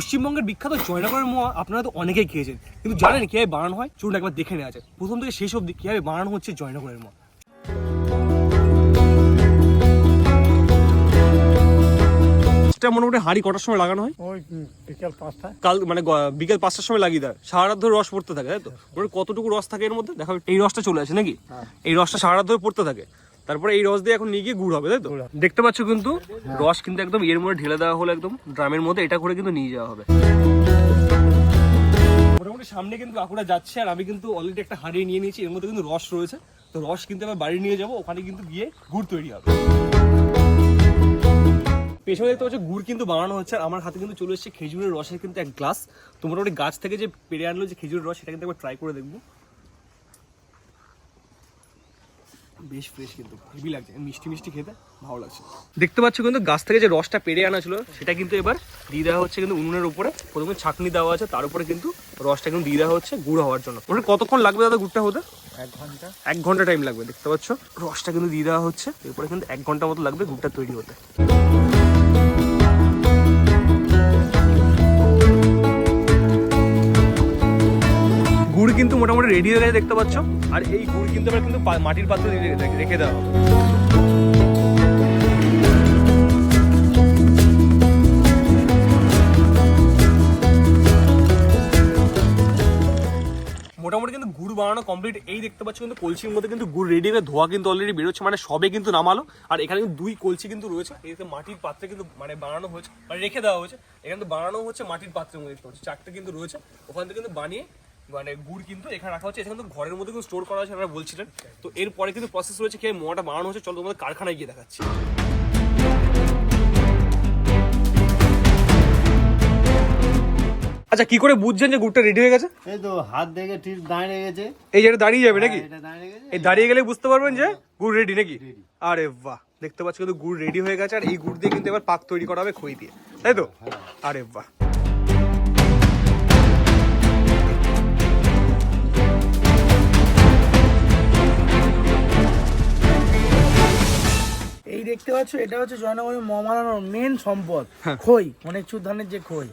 পশ্চিমবঙ্গের বিখ্যাত জয়নগরের মোয়া আপনারা তো অনেকেই খেয়েছেন। কিন্তু জানেন কীভাবে বানানো হয়? চলুন একবার দেখে নেওয়া যায় প্রথম থেকে শেষ অবধি কীভাবে বানানো হচ্ছে জয়নগরের মোয়া। এটা মোটামুটি হাঁড়ি কটার সময় লাগানো হয়? ওই বিকেল পাঁচটা কাল মানে গ- বিকেল পাঁচটার সময় লাগিয়ে দেয়। সারা রাত ধরে রস পড়তে থাকে তাই তো? ওর কতটুকু রস থাকে এর মধ্যে? দেখো এই রসটা চলে আসে নাকি? এই রসটা সারা রাত ধরে পড়তে থাকে। তারপরে এই রস দিয়ে এখন নিয়ে গিয়ে গুড় হবে, তাই তো? দেখতে পাচ্ছ কিন্তু, রস কিন্তু একদম এর মধ্যে ঢেলে দেওয়া হলো একদম ড্রামের মধ্যে, এটা করে কিন্তু নিয়ে যাওয়া হবে। মোটামুটি সামনে কিন্তু কাকুরা যাচ্ছে, আর আমি কিন্তু অলরেডি একটা হাঁড়ি নিয়ে নিয়েছি, এর মধ্যে কিন্তু রস রয়েছে। তো রস কিন্তু আমি বাড়ি নিয়ে যাব, ওখানে কিন্তু গিয়ে গুড় তৈরি হবে। পেছনে দেখতে পাচ্ছ, গুড় কিন্তু বানানো হচ্ছে, আর আমার হাতে কিন্তু চলে এসেছে খেজুরের রসের কিন্তু এক গ্লাস তো মোটামুটি গাছ থেকে যে পেরে আনলো যে খেজুরের রস, সেটা কিন্তু একবার ট্রাই করে দেখব। বেশ ফ্রেশ কিন্তু হেভি লাগছে মিষ্টি মিষ্টি খেতে ভালো লাগছে। দেখতে পাচ্ছ কিন্তু গাছ থেকে যে রসটা পেরে আনা ছিল সেটা কিন্তু এবার দিয়ে দেওয়া হচ্ছে কিন্তু উনুনের উপরে। প্রথমে ছাকনি দেওয়া আছে তার উপরে কিন্তু রসটা কিন্তু দিয়ে দেওয়া হচ্ছে গুঁড়ো হওয়ার জন্য। ওটা কতক্ষণ লাগবে দাদা গুড়টা হতে? এক ঘণ্টা। এক ঘণ্টা টাইম লাগবে দেখতে পাচ্ছ? রসটা কিন্তু দিয়ে দেওয়া হচ্ছে এরপরে কিন্তু এক ঘণ্টা মতো লাগবে গুড়টা তৈরি হতে। গুড় কিন্তু মোটামুটি রেডি হয়ে গেছে, দেখতে পাচ্ছ? আর এই গুড় কিন্তু আবার কিন্তু মাটির পাত্রে রেখে দেওয়া হবে। মোটামুটি কিন্তু গুড় বানানো কমপ্লিট এই দেখতে পাচ্ছ কিন্তু কলসির মধ্যে কিন্তু গুড় রেডি হয়ে ধোয়া কিন্তু অলরেডি বেরোচ্ছে মানে সবে কিন্তু নামালো। আর এখানে কিন্তু দুই কলসি কিন্তু রয়েছে। এতে মাটির পাত্রে কিন্তু মানে বানানো হয়েছে মানে রেখে দেওয়া হয়েছে। এখানে তো বানানো হচ্ছে মাটির পাত্রের মধ্যে, দেখতে পাচ্ছি। চারটে কিন্তু রয়েছে। ওখান থেকে কিন্তু বানিয়ে মানে গুড় কিন্তু এখানে রাখা হচ্ছে। এখানে কিন্তু ঘরের মধ্যে কিন্তু স্টোর করা হচ্ছে আপনারা বলছিলেন। তো এরপরে কিন্তু প্রসেস রয়েছে কি মোয়াটা বানানো হচ্ছে। চলো তোমাদের কারখানায় গিয়ে দেখাচ্ছি। আচ্ছা কি করে বুঝছেন যে গুড়টা রেডি হয়ে গেছে? এই তো হাত দেখে ঠিক দাঁড়িয়ে গেছে। এই যেটা দাঁড়িয়ে যাবে নাকি? দাঁড়িয়ে এই দাঁড়িয়ে গেলে বুঝতে পারবেন যে গুড় রেডি নাকি? আরে বাহ দেখতে পাচ্ছ কিন্তু গুড় রেডি হয়ে গেছে আর এই গুড় দিয়ে কিন্তু এবার পাক তৈরি করা হবে খই দিয়ে। তাই তো? আরে বাহ। এই দেখতে পাচ্ছ এটা হচ্ছে জয়নগরের ম মেন সম্পদ খই অনেক চুর ধানের যে খই।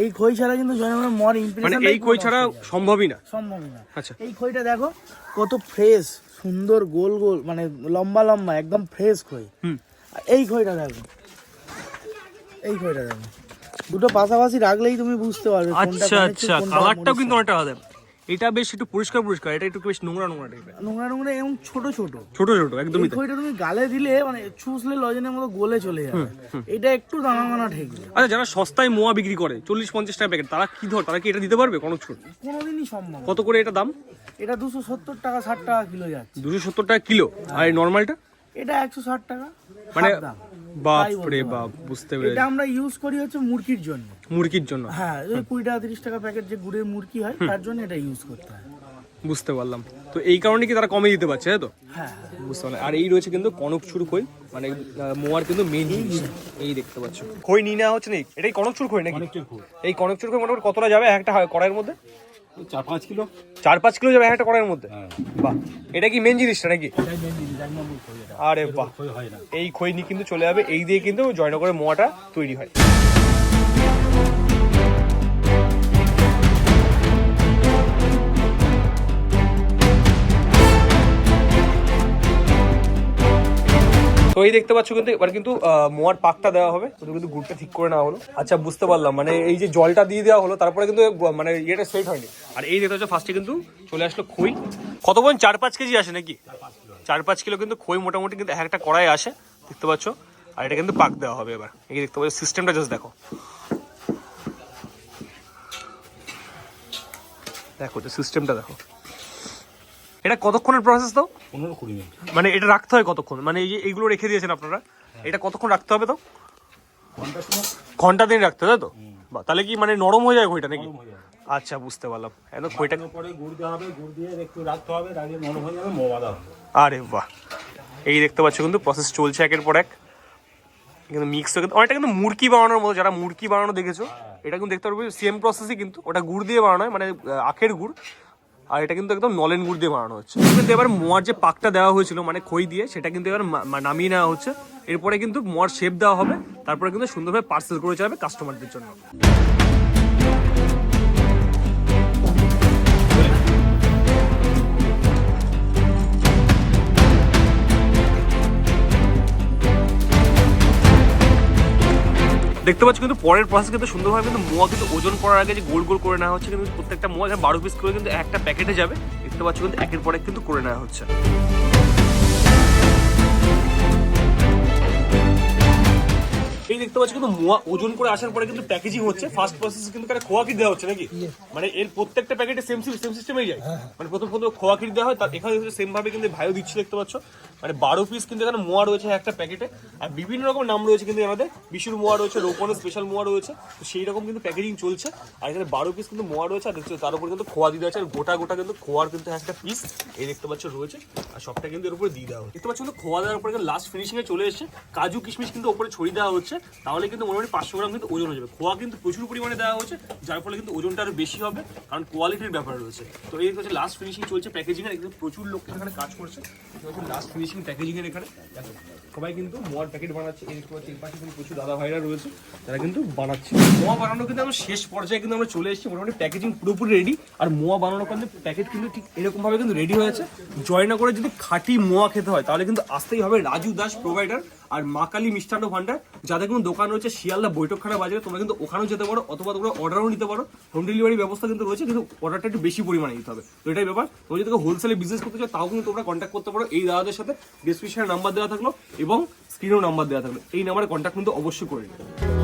এই খই ছাড়া কিন্তু জয়নগরের মর মানে ইমপ্রেশন এই খই ছাড়া সম্ভবই না। সম্ভব না। আচ্ছা। এই খইটা দেখো কত ফ্রেশ সুন্দর গোল গোল মানে লম্বা লম্বা একদম ফ্রেশ খই। হুম। এই খইটা দেখো এই খইটা দেখো। দুটো পাশাপাশি রাখলেই তুমি বুঝতে পারবে আচ্ছা আচ্ছা কালারটাও কিন্তু অনেকটা আলাদা। এটা বেশ একটু পরিষ্কার পরিষ্কার এটা একটু বেশ নোংরা নোংরা টাইপের নোংরা নোংরা এবং ছোট ছোট। ছোট ছোট একদমই খইটা তুমি গালে দিলে মানে চুষলে লজনের মতো গলে চলে যাবে। এটা একটু দানা মানা ঠেকবে আচ্ছা যারা সস্তায় মোয়া বিক্রি করে চল্লিশ পঞ্চাশ টাকা প্যাকেট তারা কি ধর তারা কি এটা দিতে পারবে কোনো ছোট কোনোদিনই সম্ভব কত করে এটা দাম? এটা দুশো সত্তর টাকা ষাট টাকা কিলো যাচ্ছে। দুশো সত্তর টাকা কিলো। আর এই নর্মালটা এটা একশো ষাট টাকা মানে। বাপ রে বাপ বুঝতে পেরেছি। এটা আমরা ইউজ করি হচ্ছে মুরগির জন্য। মুরগির জন্য? হ্যাঁ ওই কুড়ি টাকা তিরিশ টাকা প্যাকেট যে গুড়ের মুরগি হয় তার জন্য এটা ইউজ করতে হয়। বুঝতে পারলাম। তো এই কারণে কি তারা কমে দিতে পারছে তাই তো? হ্যাঁ বুঝতে পারলাম। আর এই রয়েছে কিন্তু কনকচুর খই মানে মোয়ার কিন্তু মেন জিনিস। এই দেখতে পাচ্ছ। খই নিয়ে নেওয়া হচ্ছে নাকি? এটাই কনকচুর খই নাকি? এই কনকচুর খই মোটামুটি কতটা যাবে একটা হয় কড়াইয়ের মধ্যে? চার পাঁচ কিলো। চার পাঁচ কিলো যাবে একটা কড়াইয়ের মধ্যে? বাহ। এটা কি মেন জিনিসটা নাকি? আরে বাহ। এই খৈনি কিন্তু চলে যাবে এই দিয়ে কিন্তু জয়নগরের মোয়াটা তৈরি হয়। তো এই দেখতে পাচ্ছ কিন্তু, এবার কিন্তু মোয়ার পাকটা দেওয়া হবে। তো কিন্তু গুড়টা ঠিক করে নেওয়া হলো। আচ্ছা বুঝতে পারলাম। মানে এই যে জলটা দিয়ে দেওয়া হলো, তারপরে কিন্তু মানে ইয়েটা সেট হয়নি। আর এই দেখতে পাচ্ছ ফার্স্টে কিন্তু চলে আসলো খই। কত বোন? চার পাঁচ কেজি আসে নাকি? চার পাঁচ কিলো কিন্তু খই মোটামুটি কিন্তু এক একটা কড়াই আসে, দেখতে পাচ্ছ। আর এটা কিন্তু পাক দেওয়া হবে এবার। এই দেখতে পাচ্ছ সিস্টেমটা জাস্ট দেখো। দেখো সিস্টেমটা দেখো। এটা কতক্ষণের প্রসেস তো পনেরো কুড়ি মিনিট। মানে এটা রাখতে হয় কতক্ষণ? মানে এই যে এইগুলো রেখে দিয়েছেন আপনারা এটা কতক্ষণ রাখতে হবে তো ঘণ্টা দিন রাখতে হবে তো? তাহলে কি মানে নরম হয়ে যায় খইটা নাকি? আচ্ছা বুঝতে পারলাম। একদম খইটা পরে গুড় দেওয়া হবে গুড় দিয়ে একটু রাখতে হবে রাখিয়ে নরম হয়ে যাবে মোয়া দেওয়া হবে। আরে বাহ। এই দেখতে পাচ্ছ কিন্তু প্রসেস চলছে একের পর এক। কিন্তু মিক্স কিন্তু অনেকটা কিন্তু মুরকি বানানোর মতো যারা মুরকি বানানো দেখেছ এটা কিন্তু দেখতে পারবে সেম প্রসেসই কিন্তু ওটা গুড় দিয়ে বানানো হয় মানে আখের গুড়। আর এটা কিন্তু একদম নলেন গুড় দিয়ে বানানো হচ্ছে। কিন্তু এবার মোয়ার যে পাকটা দেওয়া হয়েছিল মানে খই দিয়ে, সেটা কিন্তু এবার নামিয়ে নেওয়া হচ্ছে। এরপরে কিন্তু মোয়ার শেপ দেওয়া হবে। তারপরে কিন্তু সুন্দরভাবে পার্সেল করে যাবে কাস্টমারদের জন্য। দেখতে পাচ্ছ কিন্তু পরের প্রসেস কিন্তু সুন্দরভাবে কিন্তু মোয়া কিন্তু ওজন করার আগে যে গোল গোল করে নেওয়া হচ্ছে কিন্তু প্রত্যেকটা মোয়া বারো পিস করে কিন্তু একটা প্যাকেটে যাবে। দেখতে পাচ্ছ কিন্তু একের পর এক কিন্তু করে নেওয়া হচ্ছে। এই দেখতে পাচ্ছ কিন্তু মোয়া ওজন করে আসার পরে কিন্তু প্যাকেজিং হচ্ছে। ফার্স্ট প্রসেস কিন্তু এখানে খোয়া কি দেওয়া হচ্ছে নাকি? মানে এর প্রত্যেকটা প্যাকেটে সেম সেম সিস্টেমেই যায়? মানে প্রথম প্রথম খোয়া কি দেওয়া হয় তার এখানে সেম ভাবে কিন্তু ভাইও দিচ্ছে দেখতে পাচ্ছ। মানে বারো পিস কিন্তু এখানে মোয়া রয়েছে একটা প্যাকেটে আর বিভিন্ন রকম নাম রয়েছে কিন্তু এনাদের বিশুর মোয়া রয়েছে রোপনের স্পেশাল মোয়া রয়েছে। তো সেই রকম কিন্তু প্যাকেজিং চলছে। আর এখানে বারো পিস কিন্তু মোয়া রয়েছে। আর দেখছ তার উপর কিন্তু খোয়া দিয়ে আছে। আর গোটা গোটা কিন্তু খোয়ার কিন্তু একটা পিস এই দেখতে পাচ্ছ রয়েছে। আর সবটা কিন্তু এর উপরে দিয়ে দেওয়া হচ্ছে। দেখতে পাচ্ছ কিন্তু খোয়া দেওয়ার উপরে লাস্ট ফিনিশিং এ চলে এসেছে। কাজু কিশমিশ কিন্তু উপরে ছড়িয়ে দেওয়া হচ্ছে। তাহলে কিন্তু মোটামুটি পাঁচশো গ্রাম কিন্তু ওজন হয়ে যাবে। খোয়া কিন্তু প্রচুর পরিমাণে দেওয়া হচ্ছে। যার ফলে কিন্তু ওজনটা আরও বেশি হবে। কারণ কোয়ালিটির ব্যাপার রয়েছে। তো এই হচ্ছে লাস্ট ফিনিশিং চলছে প্যাকেজিং এখানে প্রচুর লোক এখানে কাজ করছে। লাস্ট ফিনিশিং প্যাকেজিং এর এখানে। সবাই কিন্তু মোয়ার প্যাকেট বানাচ্ছে। এর এই পাশে কিন্তু প্রচুর দাদা ভাইরা রয়েছে। তারা কিন্তু বানাচ্ছে। মোয়া বানানো কিন্তু আমরা শেষ পর্যায়ে কিন্তু আমরা চলে এসেছি। মোটামুটি প্যাকেজিং পুরোপুরি রেডি আর মোয়া বানানোর কারণে প্যাকেট কিন্তু ঠিক এরকমভাবে কিন্তু রেডি হয়েছে করে যদি খাঁটি মোয়া খেতে হয়, তাহলে কিন্তু আসতেই হবে রাজু দাস প্রোভাইডার আর মা কালী মিষ্টান্ন ভান্ডার, যাদের কোনো দোকান রয়েছে শিয়ালদা বৈঠকখানা বাজারে, তোমরা কিন্তু ওখানেও যেতে পারো, অথবা তোমরা অর্ডারও নিতে পারো। হোম ডেলিভারি ব্যবস্থা কিন্তু রয়েছে, কিন্তু অর্ডারটা একটু বেশি পরিমাণে নিতে হবে। তো এটাই ব্যাপার। তোমরা যদি হোলসেলে বিজনেস করতে চাও, তাও কিন্তু তোমরা কন্ট্যাক্ট করতে পারো। এই দাদাদের সাথে ডিসক্রিপশনে নাম্বার দেওয়া থাকল এবং স্ক্রিনেও নাম্বার দেওয়া থাকল। এই নাম্বারে কন্ট্যাক্ট কিন্তু অবশ্যই করে নিও।